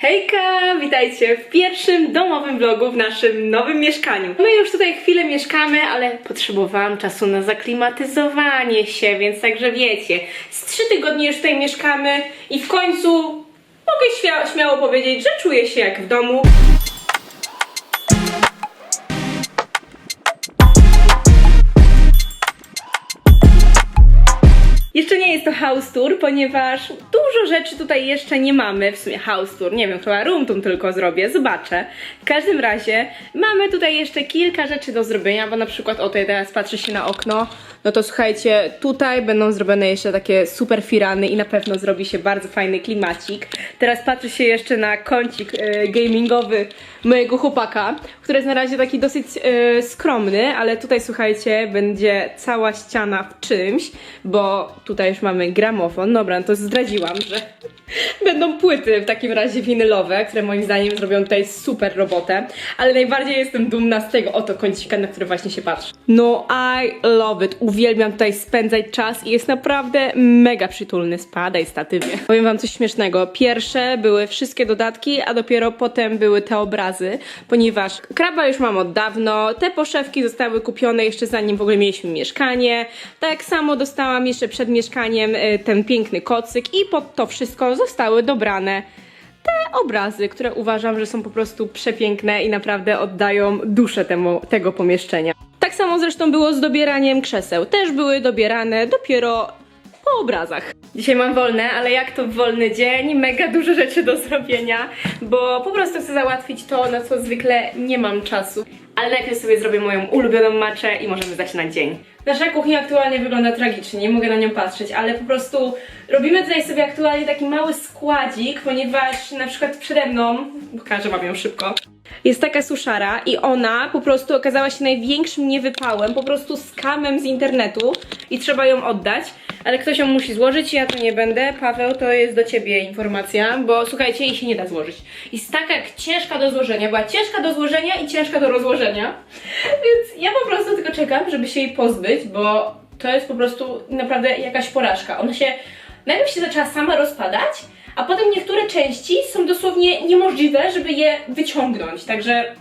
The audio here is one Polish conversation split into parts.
Hejka, witajcie w pierwszym domowym vlogu w naszym nowym mieszkaniu. My już tutaj chwilę mieszkamy, ale potrzebowałam czasu na zaklimatyzowanie się, więc także wiecie, z trzy tygodnie już tutaj mieszkamy i w końcu mogę śmia- śmiało powiedzieć, że czuję się jak w domu. Jeszcze nie jest to house tour, ponieważ dużo rzeczy tutaj jeszcze nie mamy. W sumie house tour, nie wiem, chyba room tour tylko zrobię, zobaczę. W każdym razie mamy tutaj jeszcze kilka rzeczy do zrobienia, bo na przykład, o tutaj teraz patrzę się na okno, no to słuchajcie, tutaj będą zrobione jeszcze takie super firany i na pewno zrobi się bardzo fajny klimacik. Teraz patrzę się jeszcze na kącik e, gamingowy mojego chłopaka, który jest na razie taki dosyć e, skromny, ale tutaj słuchajcie, będzie cała ściana w czymś, bo tutaj już mamy gramofon. Dobra, no to zdradziłam, że będą płyty w takim razie winylowe, które moim zdaniem zrobią tutaj super robotę, ale najbardziej jestem dumna z tego oto kącika, na który właśnie się patrzę. No I love it, uwielbiam tutaj spędzać czas i jest naprawdę mega przytulny, spadaj statywie. Powiem wam coś śmiesznego, pierwsze były wszystkie dodatki, a dopiero potem były te obrazy, ponieważ kraba już mam od dawno, te poszewki zostały kupione jeszcze zanim w ogóle mieliśmy mieszkanie, tak samo dostałam jeszcze przed y, ten piękny kocyk i pod to wszystko zostały dobrane te obrazy, które uważam, że są po prostu przepiękne i naprawdę oddają duszę temu, tego pomieszczenia. Tak samo zresztą było z dobieraniem krzeseł. Też były dobierane dopiero po obrazach. Dzisiaj mam wolne, ale jak to w wolny dzień, mega dużo rzeczy do zrobienia, bo po prostu chcę załatwić to, na co zwykle nie mam czasu. Ale najpierw sobie zrobię moją ulubioną maczę i możemy zaczynać dzień. Nasza kuchnia aktualnie wygląda tragicznie, nie mogę na nią patrzeć, ale po prostu robimy tutaj sobie aktualnie taki mały składzik, ponieważ na przykład przede mną, pokażę wam ją szybko, jest taka suszara i ona po prostu okazała się największym niewypałem, po prostu skamem z internetu i trzeba ją oddać, ale ktoś ją musi złożyć, ja to nie będę. Paweł, to jest do ciebie informacja, bo słuchajcie, jej się nie da złożyć. Jest taka jak ciężka do złożenia, była ciężka do złożenia i ciężka do rozłożenia, więc ja po prostu tylko czekam, żeby się jej pozbyć, bo to jest po prostu naprawdę jakaś porażka. Ona się, najpierw się zaczęła sama rozpadać, a potem niektóre części są dosłownie niemożliwe, żeby je wyciągnąć, także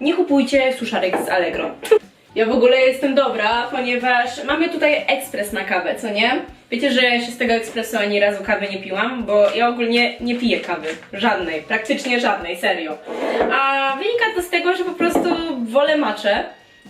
nie kupujcie suszarek z Allegro. Ja w ogóle jestem dobra, ponieważ mamy tutaj ekspres na kawę, co nie? Wiecie, że ja się z tego ekspresu ani razu kawy nie piłam, bo ja ogólnie nie piję kawy. Żadnej, praktycznie żadnej, serio. A wynika to z tego, że po prostu wolę maczę.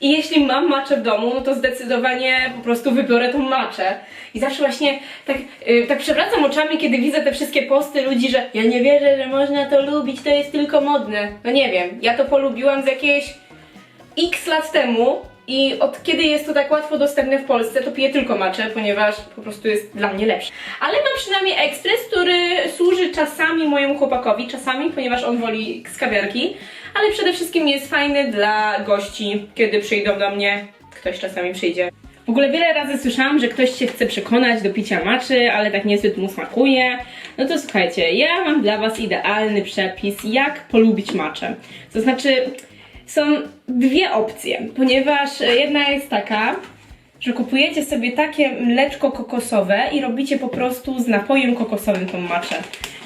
I jeśli mam maczę w domu, no to zdecydowanie po prostu wybiorę tą maczę. I zawsze właśnie tak, yy, tak przewracam oczami, kiedy widzę te wszystkie posty ludzi, że ja nie wierzę, że można to lubić, to jest tylko modne. No nie wiem, ja to polubiłam z jakiejś x lat temu i od kiedy jest to tak łatwo dostępne w Polsce, to piję tylko maczę, ponieważ po prostu jest dla mnie lepszy. Ale mam przynajmniej ekspres, który służy czasami mojemu chłopakowi, czasami, ponieważ on woli z kawiarki, ale przede wszystkim jest fajny dla gości, kiedy przyjdą do mnie. Ktoś czasami przyjdzie. W ogóle wiele razy słyszałam, że ktoś się chce przekonać do picia maczy, ale tak niezbyt mu smakuje. No to słuchajcie, ja mam dla Was idealny przepis, jak polubić maczę. To znaczy, są dwie opcje, ponieważ jedna jest taka, że kupujecie sobie takie mleczko kokosowe i robicie po prostu z napojem kokosowym tą maczę.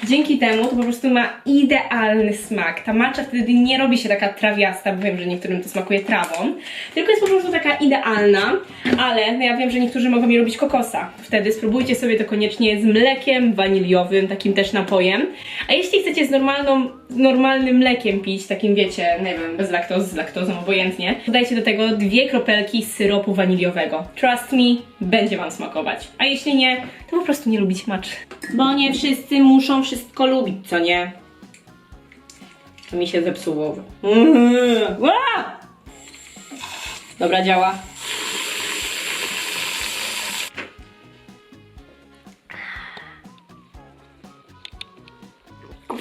Dzięki temu to po prostu ma idealny smak. Ta macza wtedy nie robi się taka trawiasta, bo wiem, że niektórym to smakuje trawą, tylko jest po prostu taka idealna, ale no ja wiem, że niektórzy mogą mi robić kokosa. Wtedy spróbujcie sobie to koniecznie z mlekiem waniliowym, takim też napojem. A jeśli chcecie z normalną, normalnym mlekiem pić, takim wiecie, nie wiem, bez laktozy, z laktozą, obojętnie, dodajcie do tego dwie kropelki syropu waniliowego. Trust me, będzie wam smakować. A jeśli nie, to po prostu nie lubić maczy. Bo nie wszyscy muszą wszystko lubić, co nie? To mi się zepsuło. Ła! Dobra, działa.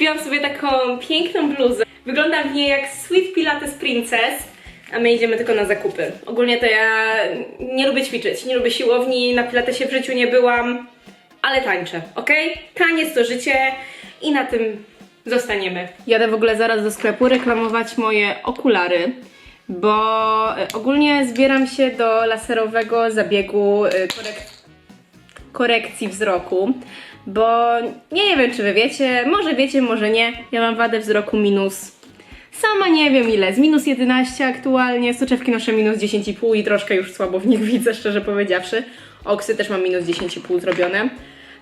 Kupiłam sobie taką piękną bluzę. Wygląda w niej jak Sweet Pilates Princess, a my idziemy tylko na zakupy. Ogólnie to ja nie lubię ćwiczyć, nie lubię siłowni, na pilatesie w życiu nie byłam, ale tańczę, ok? Taniec to życie i na tym zostaniemy. Jadę w ogóle zaraz do sklepu reklamować moje okulary, bo e, ogólnie zbieram się do laserowego zabiegu e, korek korekcji wzroku. Bo nie wiem, czy wy wiecie, może wiecie, może nie, ja mam wadę wzroku minus. Sama nie wiem ile, z minus 11 aktualnie, soczewki noszę minus 10,5 i troszkę już słabo w nich widzę, szczerze powiedziawszy. Oksy też mam minus 10,5 zrobione.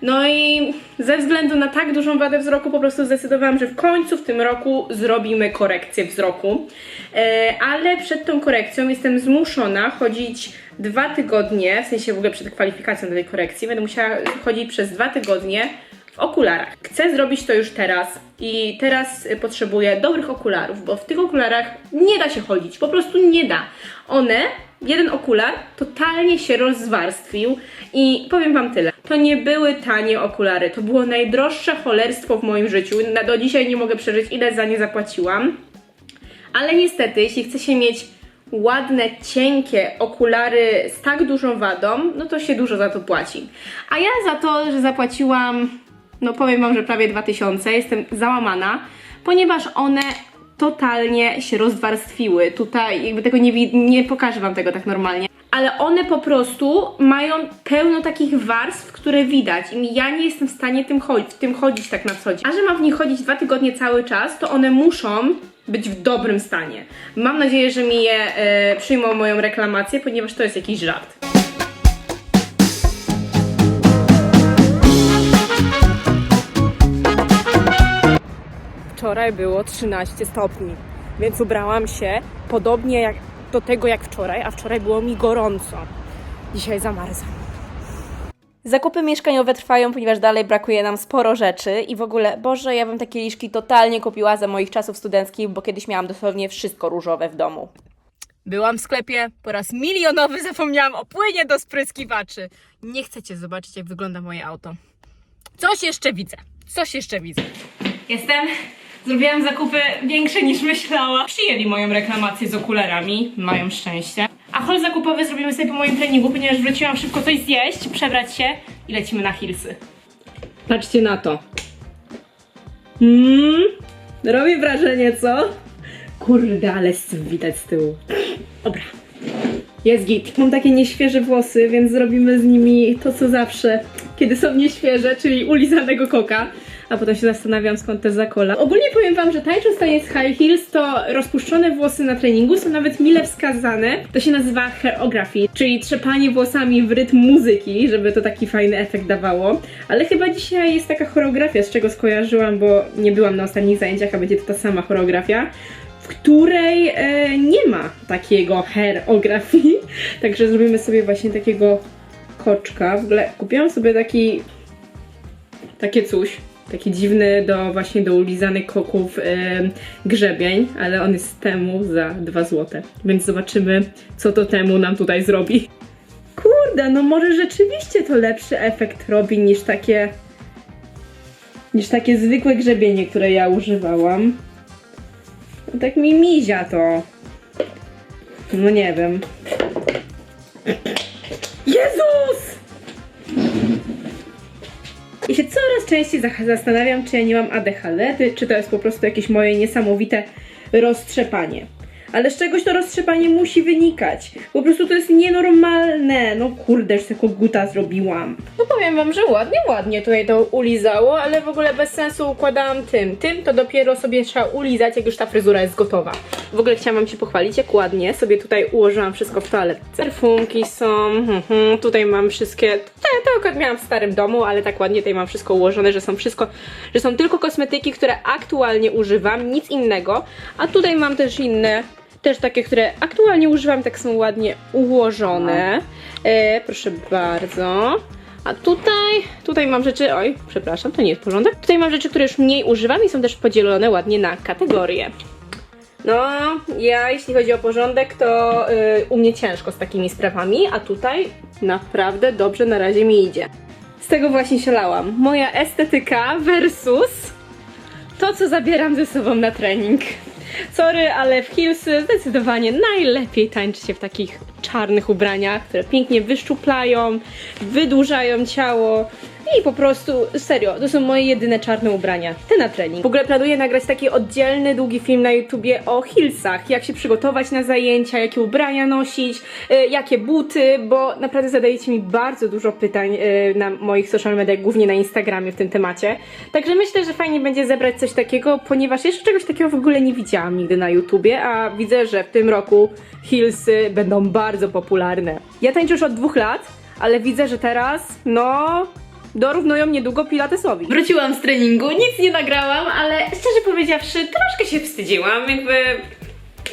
No i ze względu na tak dużą wadę wzroku po prostu zdecydowałam, że w końcu w tym roku zrobimy korekcję wzroku. E, ale przed tą korekcją jestem zmuszona chodzić dwa tygodnie, w sensie w ogóle przed kwalifikacją do tej korekcji, będę musiała chodzić przez dwa tygodnie w okularach. Chcę zrobić to już teraz i teraz potrzebuję dobrych okularów, bo w tych okularach nie da się chodzić, po prostu nie da. One, jeden okular totalnie się rozwarstwił i powiem Wam tyle. To nie były tanie okulary, to było najdroższe cholerstwo w moim życiu. Na, do dzisiaj nie mogę przeżyć, ile za nie zapłaciłam. Ale niestety, jeśli chce się mieć ładne, cienkie okulary z tak dużą wadą, no to się dużo za to płaci. A ja za to, że zapłaciłam, no powiem Wam, że prawie 2000, jestem załamana, ponieważ one totalnie się rozwarstwiły. Tutaj jakby tego nie, nie pokażę Wam tego tak normalnie. Ale one po prostu mają pełno takich warstw, które widać i ja nie jestem w stanie tym, chodzi- w tym chodzić tak na co dzień. A że mam w nich chodzić dwa tygodnie cały czas, to one muszą być w dobrym stanie. Mam nadzieję, że mi je e, przyjmą moją reklamację, ponieważ to jest jakiś żart. Wczoraj było 13 stopni, więc ubrałam się podobnie jak do tego jak wczoraj, a wczoraj było mi gorąco. Dzisiaj zamarzam. Zakupy mieszkaniowe trwają, ponieważ dalej brakuje nam sporo rzeczy i w ogóle, Boże, ja bym takie liszki totalnie kupiła za moich czasów studenckich, bo kiedyś miałam dosłownie wszystko różowe w domu. Byłam w sklepie, po raz milionowy zapomniałam o płynie do spryskiwaczy. Nie chcecie zobaczyć, jak wygląda moje auto. Coś jeszcze widzę, coś jeszcze widzę. Jestem. Zrobiłam zakupy większe niż myślałam. Przyjęli moją reklamację z okularami. Mają szczęście. A hol zakupowy zrobimy sobie po moim treningu, ponieważ wróciłam szybko coś zjeść, przebrać się i lecimy na Hillsy. Patrzcie na to. Mmm, robi wrażenie, co? Kurde, ale widać z tyłu. Dobra. Jest git. Mam takie nieświeże włosy, więc zrobimy z nimi to, co zawsze, kiedy są nieświeże, czyli ulizanego koka. A potem się zastanawiam, skąd te zakola. Ogólnie powiem Wam, że tańcząc taniec high heels, to rozpuszczone włosy na treningu są nawet mile wskazane. To się nazywa choreography, czyli trzepanie włosami w rytm muzyki, żeby to taki fajny efekt dawało. Ale chyba dzisiaj jest taka choreografia, z czego skojarzyłam, bo nie byłam na ostatnich zajęciach, a będzie to ta sama choreografia w której e, nie ma takiego choreografii. Także zrobimy sobie właśnie takiego koczka. W ogóle kupiłam sobie taki takie coś, taki dziwny do właśnie do ulizanych koków grzebień, ale on jest temu za 2 złote. Więc zobaczymy, co to temu nam tutaj zrobi. Kurde, no może rzeczywiście to lepszy efekt robi niż takie niż takie zwykłe grzebienie, które ja używałam. No tak mi mizia to. No nie wiem. Częściej zastanawiam, czy ja nie mam ADHD, czy to jest po prostu jakieś moje niesamowite roztrzepanie. Ale z czegoś to roztrzepanie musi wynikać. Po prostu to jest nienormalne. No kurde, już tylko guta zrobiłam. No powiem wam, że ładnie, ładnie tutaj to ulizało, ale w ogóle bez sensu układałam tym. Tym to dopiero sobie trzeba ulizać, jak już ta fryzura jest gotowa. W ogóle chciałam wam się pochwalić, jak ładnie sobie tutaj ułożyłam wszystko w toaletce. Perfumki są, mhm, tutaj mam wszystkie, te, to akurat miałam w starym domu, ale tak ładnie tutaj mam wszystko ułożone, że są wszystko, że są tylko kosmetyki, które aktualnie używam, nic innego, a tutaj mam też inne też takie, które aktualnie używam, tak są ładnie ułożone. E, proszę bardzo. A tutaj, tutaj mam rzeczy, oj, przepraszam, to nie jest porządek. Tutaj mam rzeczy, które już mniej używam i są też podzielone ładnie na kategorie. No, ja jeśli chodzi o porządek, to y, u mnie ciężko z takimi sprawami, a tutaj naprawdę dobrze na razie mi idzie. Z tego właśnie się lałam. Moja estetyka versus to, co zabieram ze sobą na trening. Sorry, ale w Hillsy zdecydowanie najlepiej tańczy się w takich czarnych ubraniach, które pięknie wyszczuplają, wydłużają ciało i po prostu, serio, to są moje jedyne czarne ubrania. Te na trening. W ogóle planuję nagrać taki oddzielny, długi film na YouTubie o heelsach, jak się przygotować na zajęcia, jakie ubrania nosić, y, jakie buty, bo naprawdę zadajecie mi bardzo dużo pytań y, na moich social mediach, głównie na Instagramie w tym temacie. Także myślę, że fajnie będzie zebrać coś takiego, ponieważ jeszcze czegoś takiego w ogóle nie widziałam nigdy na YouTubie, a widzę, że w tym roku heelsy będą bardzo popularne. Ja tańczę już od dwóch lat, ale widzę, że teraz, no, dorównują niedługo pilatesowi. Wróciłam z treningu, nic nie nagrałam, ale szczerze powiedziawszy, troszkę się wstydziłam, jakby...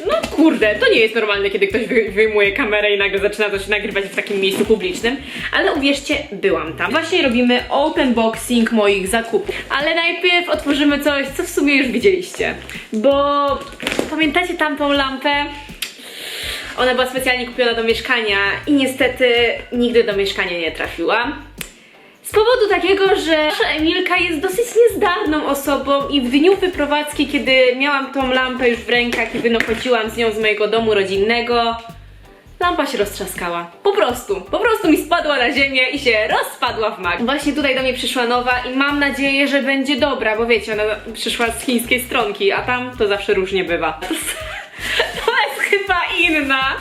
No kurde, to nie jest normalne, kiedy ktoś wy- wyjmuje kamerę i nagle zaczyna coś nagrywać w takim miejscu publicznym, ale uwierzcie, byłam tam. Właśnie robimy open boxing moich zakupów, ale najpierw otworzymy coś, co w sumie już widzieliście, bo pamiętacie tamtą lampę? Ona była specjalnie kupiona do mieszkania i niestety nigdy do mieszkania nie trafiła. Z powodu takiego, że nasza Emilka jest dosyć niezdarną osobą i w dniu wyprowadzki, kiedy miałam tą lampę już w rękach i wychodziłam z nią z mojego domu rodzinnego, lampa się roztrzaskała. Po prostu, po prostu mi spadła na ziemię i się rozpadła w mak. Właśnie tutaj do mnie przyszła nowa i mam nadzieję, że będzie dobra, bo wiecie, ona przyszła z chińskiej stronki, a tam to zawsze różnie bywa. Chyba inna.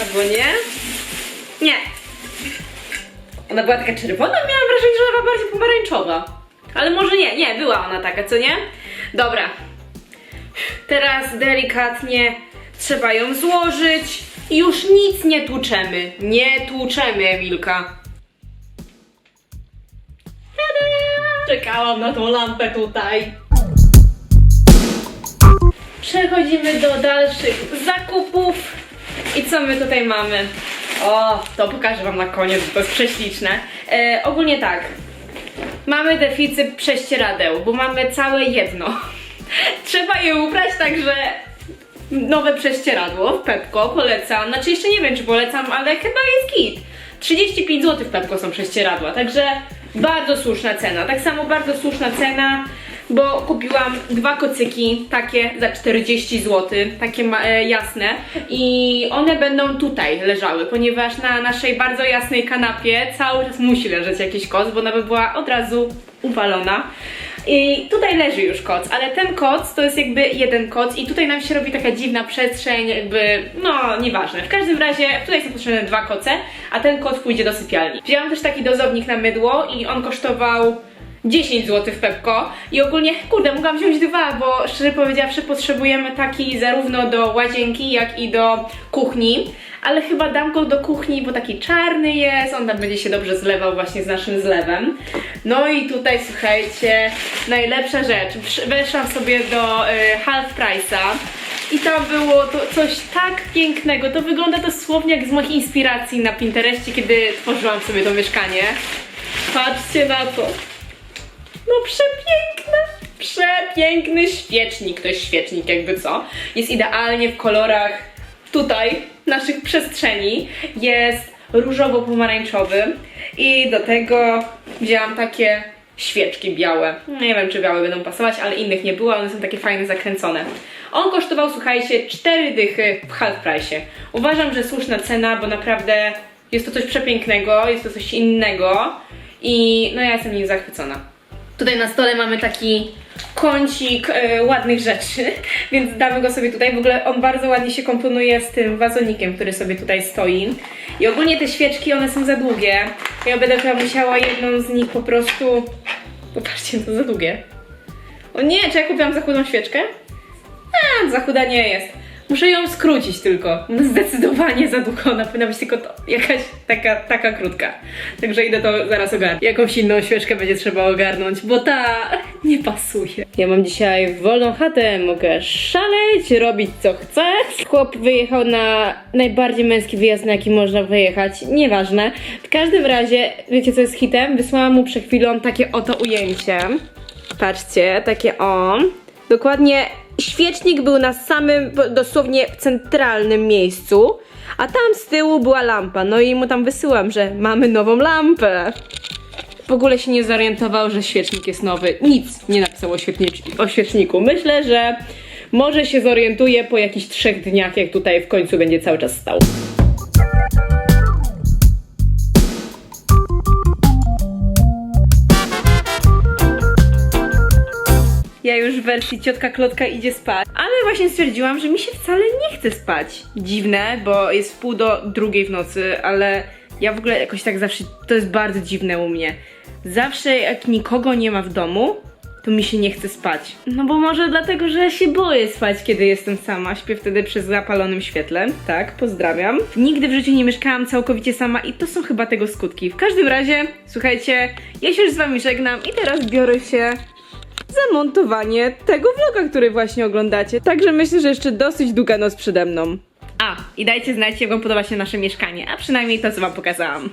Albo nie? Nie. Ona była taka czerwona, miałam wrażenie, że ona była bardziej pomarańczowa. Ale może nie, nie, była ona taka, co nie? Dobra. Teraz delikatnie trzeba ją złożyć i już nic nie tłuczemy. Nie tłuczemy, Emilka. Czekałam na tą lampę tutaj. Przechodzimy do dalszych zakupów. I co my tutaj mamy? O, to pokażę Wam na koniec, bo to jest prześliczne. E, ogólnie tak. Mamy deficyt prześcieradeł, bo mamy całe jedno. Trzeba je ubrać, także nowe prześcieradło w Pepko polecam. Znaczy jeszcze nie wiem, czy polecam, ale chyba jest git. 35 zł w Pepko są prześcieradła, także bardzo słuszna cena. Tak samo bardzo słuszna cena, bo kupiłam dwa kocyki takie za 40 zł, takie e, jasne i one będą tutaj leżały, ponieważ na naszej bardzo jasnej kanapie cały czas musi leżeć jakiś koc, bo ona by była od razu uwalona. I tutaj leży już koc, ale ten koc to jest jakby jeden koc i tutaj nam się robi taka dziwna przestrzeń, jakby, no nieważne. W każdym razie tutaj są potrzebne dwa koce, a ten koc pójdzie do sypialni. Wzięłam też taki dozownik na mydło i on kosztował 10 zł w Pepko i ogólnie, kurde, mogłam wziąć dwa, bo szczerze powiedziawszy potrzebujemy taki zarówno do łazienki, jak i do kuchni, ale chyba dam go do kuchni, bo taki czarny jest, on tam będzie się dobrze zlewał właśnie z naszym zlewem. No i tutaj słuchajcie, najlepsza rzecz, weszłam sobie do y, Half Price'a i tam było to coś tak pięknego, to wygląda dosłownie jak z moich inspiracji na Pinterestie, kiedy tworzyłam sobie to mieszkanie. Patrzcie na to. No przepiękne! Przepiękny świecznik, to jest świecznik jakby co. Jest idealnie w kolorach tutaj naszych przestrzeni. Jest różowo-pomarańczowy i do tego wzięłam takie świeczki białe. Nie wiem, czy białe będą pasować, ale innych nie było, one są takie fajne, zakręcone. On kosztował, słuchajcie, 4 dychy w half price. Uważam, że słuszna cena, bo naprawdę jest to coś przepięknego, jest to coś innego i no ja jestem nim zachwycona. Tutaj na stole mamy taki kącik e, ładnych rzeczy, więc damy go sobie tutaj. W ogóle on bardzo ładnie się komponuje z tym wazonikiem, który sobie tutaj stoi. I ogólnie te świeczki, one są za długie. Ja będę chyba musiała jedną z nich po prostu... Popatrzcie, to za długie. O nie, czy ja kupiłam za chudą świeczkę? A, za chuda nie jest. Muszę ją skrócić tylko. Zdecydowanie za długo. Ona powinna być tylko to, jakaś taka, taka krótka. Także idę to zaraz ogarnąć. Jakąś inną świeczkę będzie trzeba ogarnąć, bo ta nie pasuje. Ja mam dzisiaj wolną chatę, mogę szaleć, robić co chcę. Chłop wyjechał na najbardziej męski wyjazd, na jaki można wyjechać. Nieważne. W każdym razie, wiecie co jest hitem? Wysłałam mu przed chwilą takie oto ujęcie. Patrzcie, takie o. Dokładnie świecznik był na samym, dosłownie centralnym miejscu, a tam z tyłu była lampa. No i mu tam wysyłam, że mamy nową lampę. W ogóle się nie zorientował, że świecznik jest nowy. Nic nie napisał o, świetni- o świeczniku. Myślę, że może się zorientuje po jakichś trzech dniach, jak tutaj w końcu będzie cały czas stał. Ja już w wersji ciotka Klotka idzie spać. Ale właśnie stwierdziłam, że mi się wcale nie chce spać. Dziwne, bo jest pół do drugiej w nocy, ale ja w ogóle jakoś tak zawsze, to jest bardzo dziwne u mnie. Zawsze jak nikogo nie ma w domu, to mi się nie chce spać. No bo może dlatego, że się boję spać, kiedy jestem sama. Śpię wtedy przy zapalonym świetle. Tak, pozdrawiam. Nigdy w życiu nie mieszkałam całkowicie sama i to są chyba tego skutki. W każdym razie, słuchajcie, ja się już z wami żegnam i teraz biorę się za montowanie tego vloga, który właśnie oglądacie. Także myślę, że jeszcze dosyć długa noc przede mną. A, i dajcie znać, jak wam podoba się nasze mieszkanie, a przynajmniej to, co wam pokazałam.